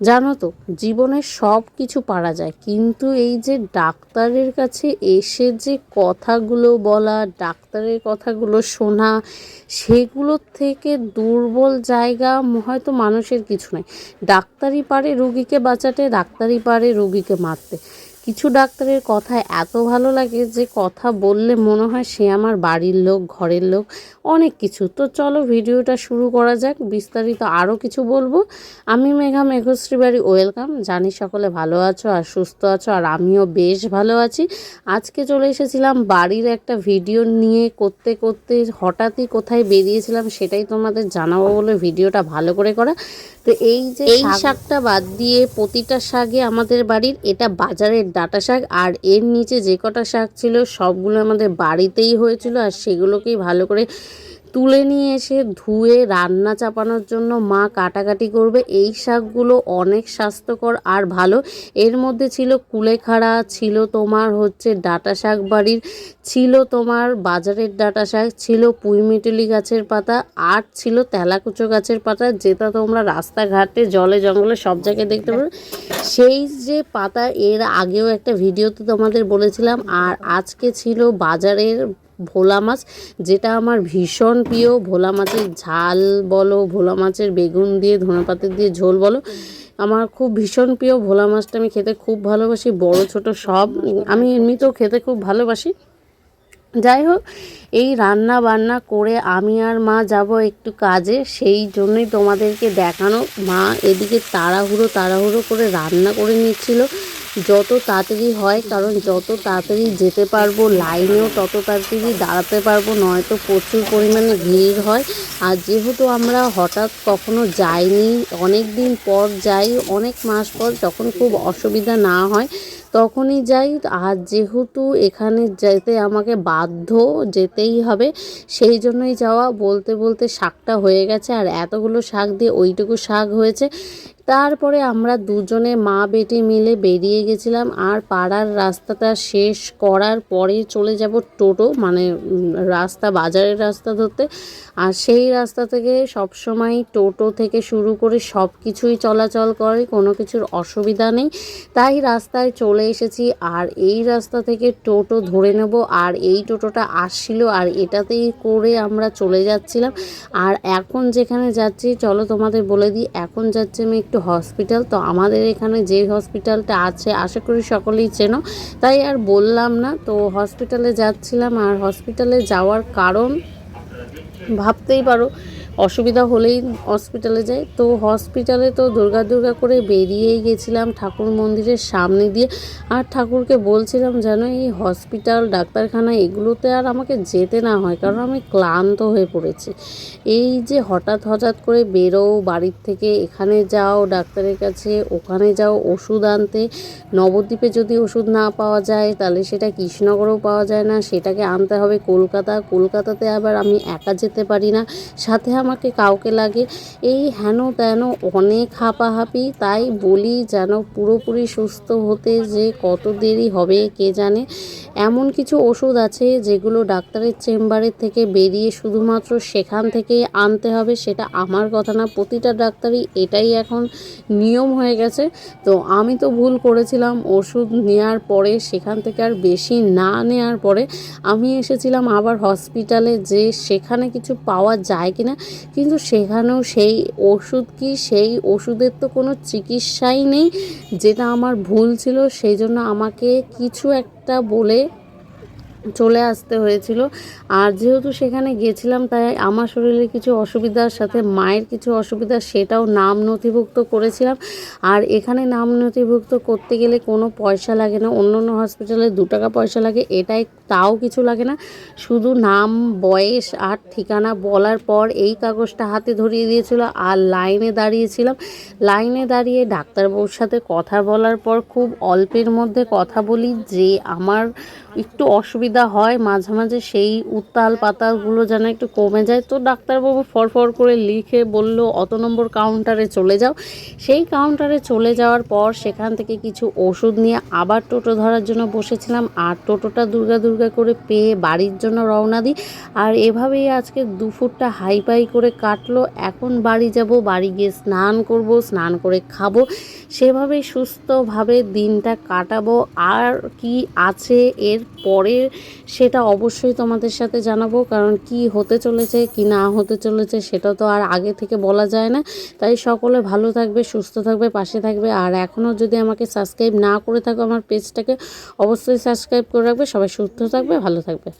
জানো তো, জীবনে সব কিছু পারা যায়। কিন্তু এই যে ডাক্তারের কাছে এসে যে কথাগুলো বলা, ডাক্তারের কথাগুলো শোনা সেগুলোর থেকে দুর্বল জায়গা হয়তো মানুষের কিছু নাই। ডাক্তারই পারে রুগীকে বাঁচাতে ডাক্তারই পারে রুগীকে মারতে। কিছু ডাক্তারের কথা এত ভালো লাগে যে কথা বললে মনে হয় সে আমার বাড়ির লোক ঘরের লোক অনেক কিছু। তো চলো ভিডিওটা শুরু করা যাক বিস্তারিত আরও কিছু বলব। আমি মেঘা মেঘশ্রী বাড়ি ওয়েলকাম। জানি সকলে ভালো আছো আর সুস্থ আছো আর আমিও বেশ ভালো আছি। আজকে চলে এসেছিলাম বাড়ির একটা ভিডিও নিয়ে করতে করতে হঠাৎই কোথায় বেরিয়েছিলাম সেটাই তোমাদের জানাব বলে ভিডিওটা ভালো করে করা। তো এই যে এই শাকটা বাদ দিয়ে প্রতিটা শাকে আমাদের বাড়ির এটা বাজারের ডাটা শাক আর এর নিচে যে কটা শাক ছিল সবগুলো আমাদের বাড়িতেই হয়েছিল আর সেগুলোকেই ভালো করে তুলে নিয়ে এসে ধুয়ে রান্না চাপানোর জন্য মা কাটাকাটি করবে। এই শাকগুলো অনেক স্বাস্থ্যকর আর ভালো। এর মধ্যে ছিল কুলেখাড়া, ছিল তোমার হচ্ছে ডাটা শাক বাড়ির, ছিল তোমার বাজারের ডাটা শাক, ছিল পুঁইমিটুলি গাছের পাতা আর ছিল তেলাকুচো গাছের পাতা, যেটা তোমরা রাস্তাঘাটে, জলে জঙ্গলে সব জায়গায় দেখতে পারো সেই যে পাতা, এর আগেও একটা ভিডিওতে তোমাদের বলেছিলাম, আর আজকে ছিল বাজারের ভোলা মাছ, যেটা আমার ভীষণ প্রিয়। ভোলা মাছের ঝাল বলো, ভোলা মাছের বেগুন দিয়ে ধনেপাতা দিয়ে ঝোল বলো, আমার খুব ভীষণ প্রিয়। ভোলা মাছটা আমি খেতে খুব ভালোবাসি, বড়, ছোট সব। আমি এমনিতেও খেতে খুব ভালোবাসি। যাই হোক, এই রান্না বান্না করে আমি আর মা যাব একটু কাজে, সেই জন্যই তোমাদেরকে দেখানো। মা এদিকে তাড়াহুড়ো তাড়াহুড়ো করে রান্না করে নিচ্ছিল। যত তাড়াতাড়ি হয়, কারণ যত তাড়াতাড়ি যেতে পারব, লাইনেও তত তাড়াতাড়ি দাঁড়াতে পারব, নয়তো প্রচুর পরিমাণে ভিড় হয়। আর যেহেতু আমরা হঠাৎ কখনো যাইনি অনেক দিন পর যাই, অনেক মাস পর যখন খুব অসুবিধা না হয়, তখনই যাই। আর যেহেতু এখানে যেতে আমাকে বাধ্য যেতেই হবে, সেই জন্যই যাওয়া বলতে বলতে শাকটা হয়ে গেছে। আর এতগুলো শাক দিয়ে ওইটুকু শাক হয়েছে তারপরে আমরা দুজনে মা বেটি মিলে বেরিয়ে গেছিলাম আর পাড়ার রাস্তাটা শেষ করার পরে চলে যাব টোটো মানে রাস্তা, বাজারের রাস্তা ধরতে। আর সেই রাস্তা থেকে সবসময় টোটো থেকে শুরু করে সব কিছুই চলাচল করে, কোনো কিছুর অসুবিধা নেই। তাই রাস্তায় চলে এসেছি আর এই রাস্তা থেকে টোটো ধরে নেব। আর এই টোটোটা আসছিল আর এটাতেই করে আমরা চলে যাচ্ছিলাম। আর এখন যেখানে যাচ্ছি, চলো তোমাদের বলে দিই, এখন যাচ্ছি আমি একটু হসপিটাল তো আমাদের এখানে যে হসপিটালটা আছে, আশা করি সকলেই চেনো। তাই আর বললাম না, তো হসপিটালে যাচ্ছিলাম। আর হসপিটালে যাওয়ার কারণ ভাবতেই পারো অসুবিধা হলেই হসপিটালে যাই। তো হসপিটালে তো দুর্গা দুর্গা করে বেরিয়েই গেছিলাম ঠাকুর মন্দিরের সামনে দিয়ে। আর ঠাকুরকে বলছিলাম যেন এই হসপিটাল ডাক্তারখানা এগুলোতে আর আমাকে যেতে না হয়, কারণ আমি ক্লান্ত হয়ে পড়েছি। এই যে হঠাৎ হঠাৎ করে বেরো বাড়ির থেকে এখানে যাও, ডাক্তারের কাছে ওখানে যাও, ওষুধ আনতে। নবদ্বীপে যদি ওষুধ না পাওয়া যায়, তাহলে সেটা কৃষ্ণনগরেও পাওয়া যায় না, সেটাকে আনতে হবে কলকাতা। কলকাতাতে আবার আমি একা যেতে পারি না। সাথে আমাকে কাউকে লাগে। এই হেন তেন অনেক হাঁপাহাঁপি, তাই বলি যেন পুরোপুরি সুস্থ হতে যে কত দেরি হবে কে জানে। এমন কিছু ওষুধ আছে যেগুলো ডাক্তারের চেম্বারের থেকে বেরিয়ে শুধুমাত্র সেখান থেকেই আনতে হবে, সেটা আমার কথা না, প্রতিটা ডাক্তারই এটাই এখন নিয়ম হয়ে গেছে। তো আমি তো ভুল করেছিলাম ওষুধ নেওয়ার পরে, সেখান থেকে আর বেশি না নেওয়ার পরে আমি এসেছিলাম আবার হসপিটালে যে সেখানে কিছু পাওয়া যায় কি না কিন্তু সেখানেও সেই ওষুধ কি, সেই ওষুধের তো কোনো চিকিৎসাই নেই। যেটা আমার ভুল ছিল, সেই জন্য আমাকে কিছু একটা বলে চলে আসতে হয়েছিল। আর যেহেতু সেখানে গেছিলাম তাই আমার শরীরে কিছু অসুবিধার সাথে মায়ের কিছু অসুবিধা, সেটাও নাম নথিভুক্ত করেছিলাম। আর এখানে নাম নথিভুক্ত করতে গেলে কোনো পয়সা লাগে না। অন্য অন্য হসপিটালে দু টাকা পয়সা লাগে, এটাই তাও কিছু লাগে না। শুধু নাম, বয়স আর ঠিকানা বলার পর এই কাগজটা হাতে ধরিয়ে দিয়েছিল আর লাইনে দাঁড়িয়েছিলাম। লাইনে দাঁড়িয়ে ডাক্তারবাবুর সাথে কথা বলার পর খুব অল্পের মধ্যে কথা বলি যে, আমার একটু অসুবিধা অসুবিধা হয়, মাঝে মাঝে সেই উত্তাল পাতালগুলো যেন একটু কমে যায়। তো ডাক্তারবাবু ফরফর করে লিখে বলল, অত নম্বর কাউন্টারে চলে যাও। সেই কাউন্টারে চলে যাওয়ার পর সেখান থেকে কিছু ওষুধ নিয়ে আবার টোটো ধরার জন্য বসেছিলাম। আর টোটোটা দুর্গা দুর্গা করে পেয়ে বাড়ির জন্য রওনা দিই। আর এভাবেই আজকে দুপুরটা হাইপাই করে কাটলো। এখন বাড়ি যাব, বাড়ি গিয়ে স্নান করব, স্নান করে খাব। সেভাবেই সুস্থভাবে দিনটা কাটাবো। আর কি আছে এর পরে সেটা অবশ্যই তোমাদের সাথে জানাব, কারণ কি হতে চলেছে, কি না হতে চলেছে সেটা তো আর আগে থেকে বলা যায় না। তাই সকলে ভালো থাকবে, সুস্থ থাকবে, পাশে থাকবে। আর এখনও যদি আমাকে সাবস্ক্রাইব না করে থাকো আমার পেজটাকে অবশ্যই সাবস্ক্রাইব করে রাখবে। সবাই সুস্থ থাকবে, ভালো থাকবে।